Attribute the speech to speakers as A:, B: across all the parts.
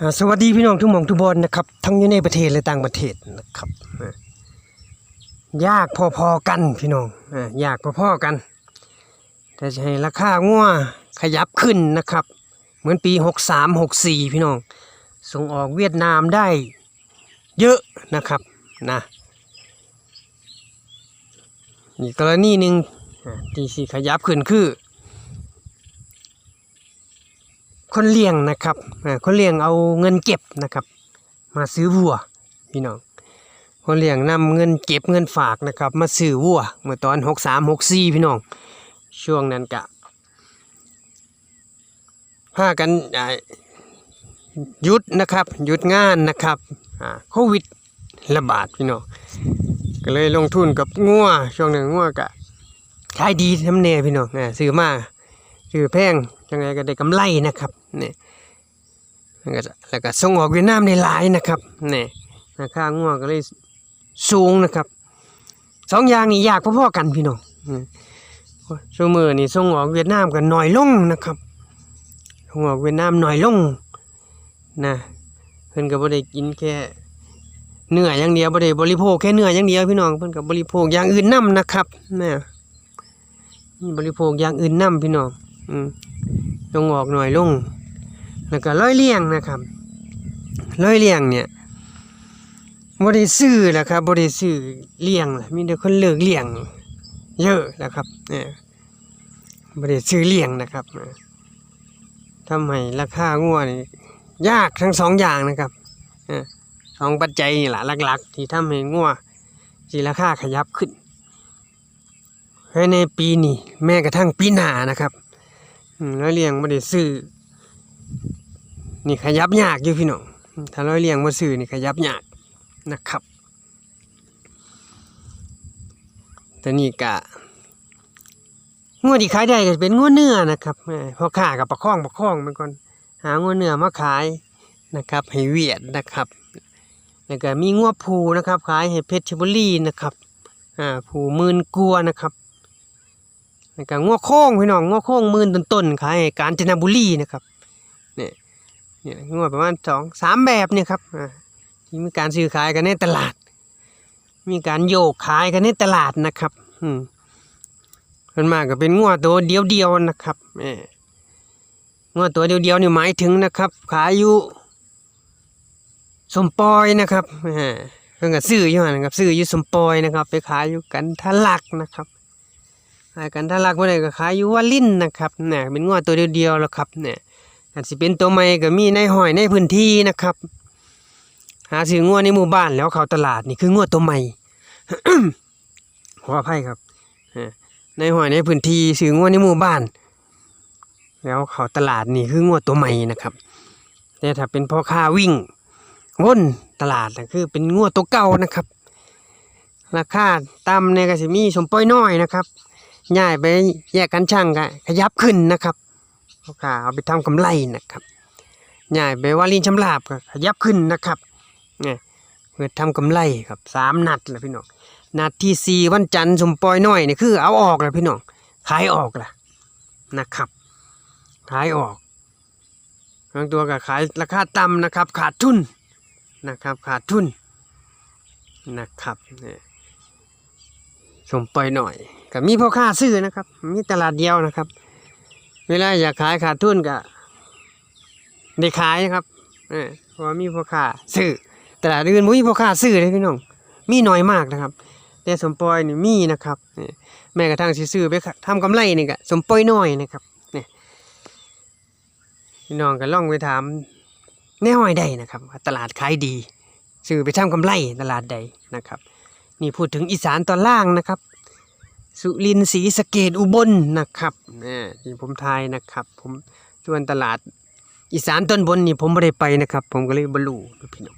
A: สวัสดีพี่น้องทุกหม่องทุกบอนนะครับทั้งอยู่ในประเทศและต่างประเทศนะครับยากพอๆกันพี่น้องอยากพอๆกันแต่จะให้ราคางัวขยับขึ้นนะครับ เหมือนปี 63 64 พี่น้อง ส่งออกเวียดนามได้เยอะนะครับนะอีกกรณีหนึ่งที่สิขยับขึ้นคือ คนเลี้ยงนะครับคนเลี้ยงเอาเงินเก็บนะครับ มาซื้อวัวพี่น้องคนเลี้ยงนำเงินเก็บเงินฝากนะครับ มาซื้อวัวเมื่อตอนหกสามหกสี่พี่น้อง ช่วงนั้นกะพากันหยุดนะครับหยุดงานนะครับโควิดระบาดพี่น้องก็เลยลงทุนกับงัวช่วงหนึ่งงัวกะขายดีน้ำเนพี่น้องซื้อมาซื้อแพงยังไงก็ได้กำไรนะครับ นี่ยแล้วก็แล้วก็ส่งออกเวียดนามในหลายนะครับเนี่ยราคางัวก็เลยสูงนะครับสองอย่างนี้ยากพอๆกันพี่น้องช่วงมือนี่ส่งออกเวียดนามกันหน้อยลงนะครับส่งออกเวียดนามหน้อยลงนะเพิ่นก็บ่ได้กินแค่เนื้ออย่างเดียวบ่ได้บริโภคแค่เนื้ออย่างเดียวพี่น้องเพิ่นก็บริโภคอย่างอื่นนํนะครับแม่นี่บริโภคอย่างอื่นนํพี่น้องอืมลงออกหน่อยลง แล้วก็ร้อยเลี้ยงนะครับร้อยเลี้ยงเนี่ยบ่ได้ซื้อแหละครับบ่ได้ซื้อเลี้ยงล่ะมีแต่คนเลิกเลี้ยงเยอะนะครับเนี่ยบ่ได้ซื้อเลี้ยงนะครับเออทำให้ราคางัวนี่ยากทั้งสองอย่างนะครับสองปัจจัยนี่แหละหลักๆ ที่ทำให้งัวที่ราคาขยับขึ้นให้ในปีนี้แม้กระทั่งปีหน้านะครับร้อยเลี้ยงไม่ได้ซื้อ นี่ขยับยากอยู่พี่น้องถ้าร้อยเลี้ยงมาซื้อนี่ขยับยากนะครับแต่นี่กะงวดที่ขายได้ก็เป็นงวดเนื้อนะครับเออพ่อค้ากับประคองประคองไปก่อนหางวดเนื้อมาขายนะครับให้เวียดนะครับแล้วก็มีงัวผูนะครับ ขายให้เพชรบุรีนะครับอ่าผูมื่นกัวนะครับแล้วก็งัวโค้งพี่น้องงัวโค้งมื่นต้นๆขายให้กาญจนบุรีนะครับ เนี่ยงัวประมาณสองสามแบบเนี่ยครับที่มีการซื้อขายกันในตลาด มีการโยกขายกันในตลาดนะครับอืมมันมากก็เป็นงัวตัวเดียวๆนะครับเอองัวตัวเดียวๆนี่หมายถึงนะครับ ขายอยู่สมปอยนะครับอ่าเพิ่นก็ซื้ออยู่นะครับซื้ออยู่สมปอยนะครับ ไปขายอยู่กันทะลักนะครับขายกันทะลักบ่ได้ก็ขายอยู่วาลินนะครับเนี่ยเป็นงัวตัวเดียวๆแล้วครับเนี่ย อาจสิเป็นตัวใหม่ก็มีในหอยในพื้นที่นะครับ หาซื้องัวในหมู่บ้านแล้วเข้าตลาดนี่คืองัวตัวใหม่ขออภัยครับในหอยในพื้นที่ซื้องัวในหมู่บ้าน แล้วเข้าตลาดนี่คืองัวตัวใหม่นะครับแต่ถ้าเป็นพ่อค้าวิ่งวนตลาดนะคือเป็นงัวตัวเก่านะครับ ราคาต่ำเนี่ยก็จะมีสมปล่อยน้อยนะครับย้ายไปแยกกันช่างก็ขยับขึ้นนะครับ เพราะขาเอาไปทำกำไรนะครับย้ายไปวาลินชำลาบก็ขยับขึ้นนะครับเนี่ยเพื่อทำกำไรครับสามนัดแหละพี่น้องนัดที่สี่วันจันทร์สมปอยน้อยนี่คือเอาออกแล้วพี่น้องขายออกละนะครับ ขายออกบางตัวก็ขายราคาต่ำนะครับ ขาดทุนนะครับ ขาดทุนนะครับเนี่ยสมปล่อยหน่อยก็มีพ่อค้าซื้อนะครับ มีตลาดเดียวนะครับ เวลาอยากขายขาดทุนก็ได้ขายนะครับเพราะว่ามีพ่อค้าซื้อตลาดอื่นบ่มีพ่อค้าซื้อเลยพี่น้อง มีน้อยมากนะครับ แต่สมปอยนี่มีนะครับนี่แม้กระทั่งสิซื้อไปทำกำไรนี่ก็สมปอยน้อยนะครับนี่พี่น้องก็ล่องไปถามแน่ห้อยใดนะครับตลาดขายดีซื้อไปทำกำไรตลาดใดนะครับ นี่พูดถึงอีสานตอนล่างนะครับ สุรินทร์ศรีสะเกดอุบลนะครับนี่ที่ผมทายนะครับ ผมส่วนตลาด อีสานตอนบนนี่ผมไม่ได้ไปนะครับ ผมก็เลยบลุพี่น้อง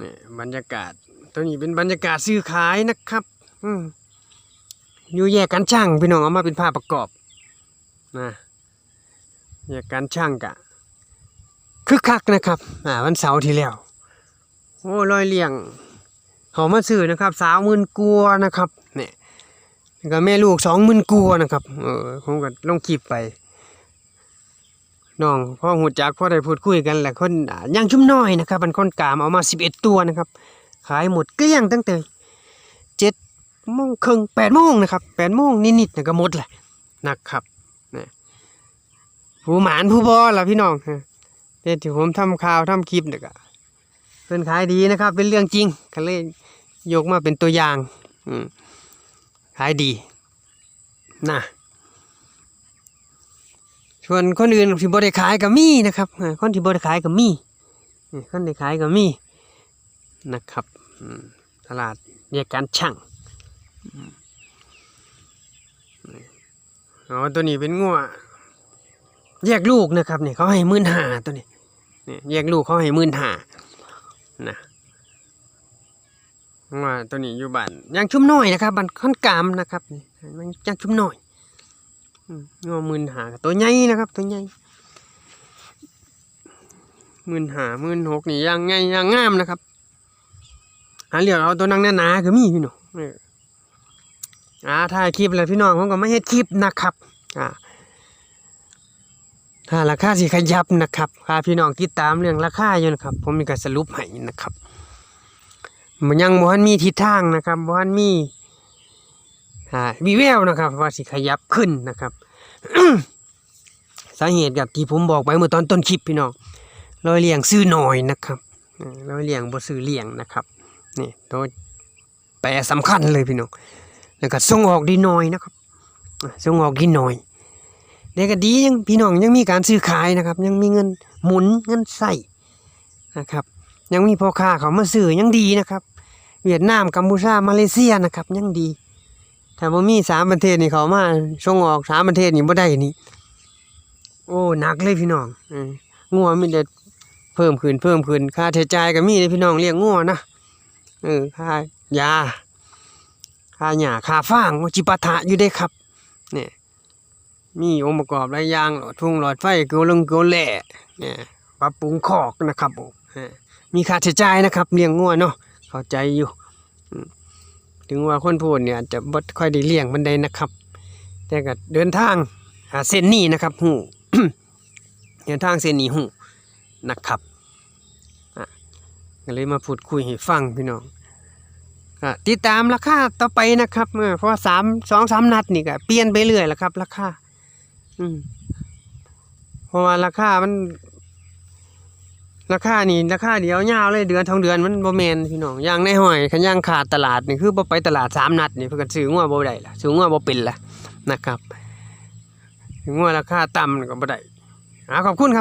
A: นี่บรรยากาศตัวนี้เป็นบรรยากาศซื้อขายนะครับอือยู่แยกกันช่างพี่น้องเอามาเป็นภาพประกอบนะแยกกันช่างกะคึกคักนะครับอ่าวันเสาร์ที่แล้วโอ้ลอยเลี่ยง เขามาซื้อนะครับสาวมื่นกัวนะครับเนี่ยแล้วก็แม่ลูกสองมื่นกัวนะครับเออผมก็ลงคลิปไปน้องพ่อหูจักพ่อได้พูดคุยกันแหละคนอ่าย่างชุ่มน้อยนะครับมันคนกามเอามาสิบเอ็ดตัวนะครับ ขายหมดเกลี้ยงตั้งแต่เจ็ดโมงครึ่งแปดโมงนะครับแปดโมงนิดๆนะก็หมดแหละนะครับนะผู้หมานผู้บอล่ะพี่น้องฮะเดี๋ยที่ผมทำข่าวทำคลิปเนี่ยก็เพิ่นขายดีนะครับ เป็นเรื่องจริงก็เลย ยกมาเป็นตัวอย่างขายดีนะส่วนคนอื่นที่บ่ได้ขายก็มีนะครับคนที่บ่ได้ขายก็มีคนที่ขายก็มีนะครับตลาดแยกการช่างอ๋อตัวนี้เป็นงัวแยกลูกนะครับเนี่ยเขาให้มื่นหาตัวนี้เนี่ยแยกลูกเขาให้มื่นหานะ งัวตัวนี้อยู่บ้านยางชุ่มน้อยนะครับบ้านค่อนกามนะครับนี่มันยางชุ่มน้อยงัวหมื่นหาตัวใหญ่นะครับ ตัวใหญ่มื่นหามื่นหกนี่ยางใหญ่ยางงามนะครับหาเหลือกเอาตัวนังหนาๆก็มีพี่น้องเอออ่าถ่ายคลิปแล้วพี่น้องผมก็ไม่เฮ็ดคลิปนะครับอ่าถ้าราคาสิขยับนะครับถ้าพี่น้องติดตามเรื่องราคาอยู่นะครับ ผมมีการสรุปให้นะครับ มันยังบ่ทันมีทิศทางนะครับบ่ทันมีอ่าวีแววนะครับ ว่าสิขยับขึ้นนะครับสาเหตุกับที่ผมบอกไปเมื่อตอนต้นคลิปพี่น้องรอยเลี่ยงซื้อหน่อยนะครับเออรอยเลี่ยงบ่ซื้อเลี่ยงนะครับนี่ตัวแปรสำคัญเลยพี่น้องแล้วก็ส่งออกดีหน่อยนะครับส่งออกดีหน่อยเด็กก็ดียังพี่น้องยังมีการซื้อขายนะครับ ยังมีเงินหมุนเงินใส่นะครับ ยังมีพ่อค้าเขามาซื้อยังดีนะครับ เวียดนามกัมพูชามาเลเซียนะครับยังดีถ้าบ่มีสามประเทศนี่เขามาส่งออกสามประเทศนี่บ่ได้นี่ โอ้หนักเลยพี่น้องงัวมีแต่เพิ่มขึ้นเพิ่มขึ้นค่าใช้จ่ายก็มีเลยพี่น้องเลี้ยงงัวนะเออค่ายาค่าหญ้าค่าฟางจิปาถะอยู่ได้ครับเนี่ยมีองค์ประกอบหลายอย่างหลอดทุ่งหลอดไฟเกลลงเกลแหล่เนี่ยปรับปรุงคอกนะครับผมมีค่าใช้จ่ายนะครับเลี้ยงงัวเนาะ เข้าใจอยู่ ถึงว่าคนพูดเนี่ยจะบ่ค่อยได้เลี้ยงมันได้นะครับ แต่ก็เดินทางหาเส้นนี้นะครับหูเดินทางเส้นนี้หูนะครับก็เลยมาพูดคุยให้ฟังพี่น้องติดตามราคาต่อไปนะครับเมื่อเพราะว่าสามสองสามนัดนี่ก็เปลี่ยนไปเรื่อยแหละครับ ราคา อืมเพราะว่าราคามัน ราคานี่ราคาเดียวยาวเลยเดือนทองเดือนมันบ่แมนพี่น้องอย่างในห้อยคันย่างขาดตลาดนี่คือบ่ไปตลาดสามนัดนี่เพิ่นก็ซื้องัวบ่ได้ล่ะซื้องัวบ่เป็นล่ะนะครับงัวราคาต่ำก็บ่ได้อ่าขอบคุณครับ